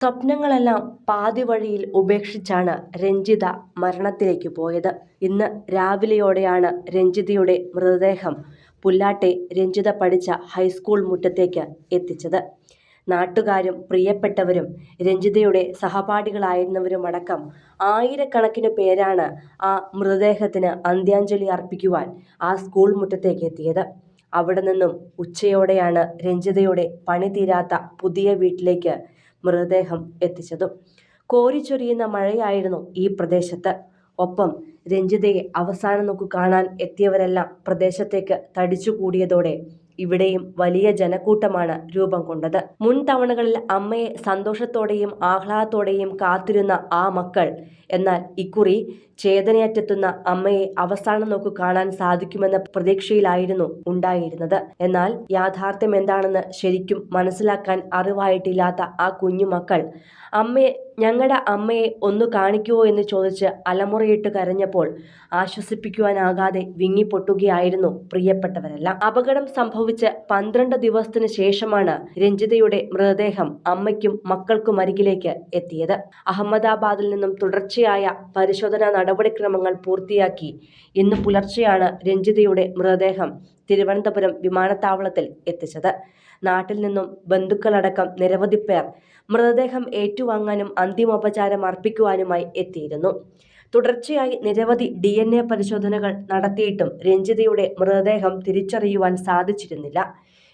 സ്വപ്നങ്ങളെല്ലാം പാതി വഴിയിൽ ഉപേക്ഷിച്ചാണ് രഞ്ജിത മരണത്തിലേക്ക് പോയത്. ഇന്ന് രാവിലെയോടെയാണ് രഞ്ജിതയുടെ മൃതദേഹം പുല്ലാട്ടെ രഞ്ജിത പഠിച്ച ഹൈസ്കൂൾ മുറ്റത്തേക്ക് എത്തിച്ചത്. നാട്ടുകാരും പ്രിയപ്പെട്ടവരും രഞ്ജിതയുടെ സഹപാഠികളായിരുന്നവരുമടക്കം ആയിരക്കണക്കിന് പേരാണ് ആ മൃതദേഹത്തിന് അന്ത്യാഞ്ജലി അർപ്പിക്കുവാൻ ആ സ്കൂൾ മുറ്റത്തേക്ക് എത്തിയത്. അവിടെ നിന്നും ഉച്ചയോടെയാണ് രഞ്ജിതയുടെ പണി തീരാത്ത പുതിയ വീട്ടിലേക്ക് മൃതദേഹം എത്തിച്ചതും. കോരിച്ചൊരിയുന്ന മഴയായിരുന്നു ഈ പ്രദേശത്ത്. ഒപ്പം രഞ്ജിതയെ അവസാനം നോക്കു കാണാൻ എത്തിയവരെല്ലാം പ്രദേശത്തേക്ക് തടിച്ചുകൂടിയതോടെ ഇവിടെയും വലിയ ജനക്കൂട്ടമാണ് രൂപം കൊണ്ടത്. മുൻ തവണകളിൽ അമ്മയെ സന്തോഷത്തോടെയും ആഹ്ലാദത്തോടെയും കാത്തിരുന്ന ആ മക്കൾ എന്നാൽ ഇക്കുറി ചേതനയറ്റെത്തുന്ന അമ്മയെ അവസാനം നോക്ക് കാണാൻ സാധിക്കുമെന്ന പ്രതീക്ഷയിലായിരുന്നു ഉണ്ടായിരുന്നത്. എന്നാൽ യാഥാർത്ഥ്യം എന്താണെന്ന് ശരിക്കും മനസ്സിലാക്കാൻ അറിവായിട്ടില്ലാത്ത ആ കുഞ്ഞുമക്കൾ അമ്മയെ ഞങ്ങളുടെ അമ്മയെ ഒന്ന് കാണിക്കുവോ എന്ന് ചോദിച്ച് അലമുറയിട്ട് കരഞ്ഞപ്പോൾ ആശ്വസിപ്പിക്കുവാനാകാതെ വിങ്ങിപ്പൊട്ടുകയായിരുന്നു പ്രിയപ്പെട്ടവരെല്ലാം. അപകടം സംഭവിച്ച് പന്ത്രണ്ട് ദിവസത്തിന് ശേഷമാണ് രഞ്ജിതയുടെ മൃതദേഹം അമ്മയ്ക്കും മക്കൾക്കും അരികിലേക്ക് എത്തിയത്. അഹമ്മദാബാദിൽ നിന്നും തുടർച്ചയായ പരിശോധനാ നടപടിക്രമങ്ങൾ പൂർത്തിയാക്കി. ഇന്ന് പുലർച്ചെയാണ് രഞ്ജിതയുടെ മൃതദേഹം തിരുവനന്തപുരം വിമാനത്താവളത്തിൽ എത്തിച്ചത്. നാട്ടിൽ നിന്നും ബന്ധുക്കളടക്കം നിരവധി പേർ മൃതദേഹം ഏറ്റുവാങ്ങാനും അന്തിമോപചാരം അർപ്പിക്കുവാനുമായി എത്തിയിരുന്നു. തുടർച്ചയായി നിരവധി ഡി എൻ എ പരിശോധനകൾ നടത്തിയിട്ടും രഞ്ജിതയുടെ മൃതദേഹം തിരിച്ചറിയുവാൻ സാധിച്ചിരുന്നില്ല.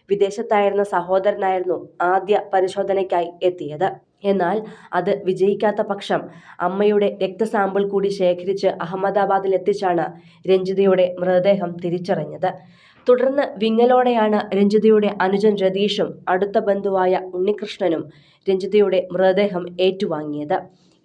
വിദേശത്തായിരുന്ന സഹോദരനായിരുന്നു ആദ്യ പരിശോധനയ്ക്കായി എത്തിയത്. എന്നാൽ അത് വിജയിക്കാത്ത പക്ഷം അമ്മയുടെ രക്തസാമ്പിൾ കൂടി ശേഖരിച്ച് അഹമ്മദാബാദിൽ എത്തിച്ചാണ് രഞ്ജിതയുടെ മൃതദേഹം തിരിച്ചറിഞ്ഞത്. തുടർന്ന് വിങ്ങലോടെയാണ് രഞ്ജിതയുടെ അനുജൻ രതീഷും അടുത്ത ബന്ധുവായ ഉണ്ണികൃഷ്ണനും രഞ്ജിതയുടെ മൃതദേഹം ഏറ്റുവാങ്ങിയത്.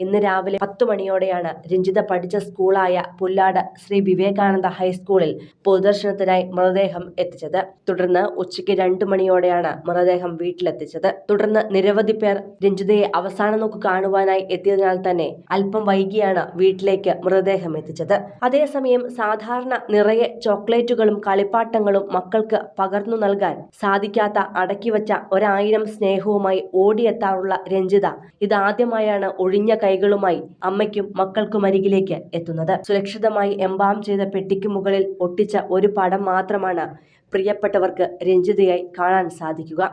ഇന്ന് രാവിലെ പത്തു മണിയോടെയാണ് രഞ്ജിത പഠിച്ച സ്കൂളായ പുല്ലാട് ശ്രീ വിവേകാനന്ദ ഹൈസ്കൂളിൽ പൊതുദർശനത്തിനായി മൃതദേഹം എത്തിച്ചത്. തുടർന്ന് ഉച്ചയ്ക്ക് രണ്ടു മണിയോടെയാണ് മൃതദേഹം വീട്ടിലെത്തിച്ചത്. തുടർന്ന് നിരവധി പേർ രഞ്ജിതയെ അവസാന നോക്ക് കാണുവാനായി എത്തിയതിനാൽ തന്നെ അല്പം വൈകിയാണ് വീട്ടിലേക്ക് മൃതദേഹം എത്തിച്ചത്. അതേസമയം സാധാരണ നിറയെ ചോക്ലേറ്റുകളും കളിപ്പാട്ടങ്ങളും മക്കൾക്ക് പകർന്നു നൽകാൻ സാധിക്കാത്ത അടക്കിവച്ച ഒരായിരം സ്നേഹവുമായി ഓടിയെത്താറുള്ള രഞ്ജിത ഇതാദ്യമായാണ് ഒഴിഞ്ഞ കൈകളുമായി അമ്മയ്ക്കും മക്കൾക്കും അരികിലേക്ക് എത്തുന്നത്. സുരക്ഷിതമായി എംബാം ചെയ്ത പെട്ടിക്ക് മുകളിൽ ഒട്ടിച്ച ഒരു പടം മാത്രമാണ് പ്രിയപ്പെട്ടവർക്ക് രഞ്ജിതയായി കാണാൻ സാധിക്കുക.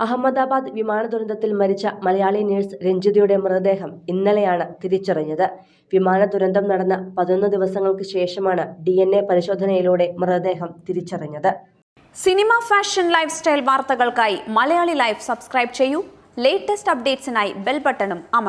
അഹമ്മദാബാദ് വിമാന ദുരന്തത്തിൽ മരിച്ച മലയാളി നഴ്സ് രഞ്ജിതയുടെ മൃതദേഹം ഇന്നലെയാണ് തിരിച്ചറിഞ്ഞത്. വിമാന ദുരന്തം നടന്ന പതിനൊന്ന് ദിവസങ്ങൾക്ക് ശേഷമാണ് ഡി പരിശോധനയിലൂടെ മൃതദേഹം തിരിച്ചറിഞ്ഞത്. സിനിമ ഫാഷൻ ലൈഫ് സ്റ്റൈൽ വാർത്തകൾക്കായി മലയാളി ലൈഫ് സബ്സ്ക്രൈബ് ചെയ്യൂ. ലേറ്റസ്റ്റ് അപ്ഡേറ്റ്സിനായി ബെൽ ബട്ടണും അമർ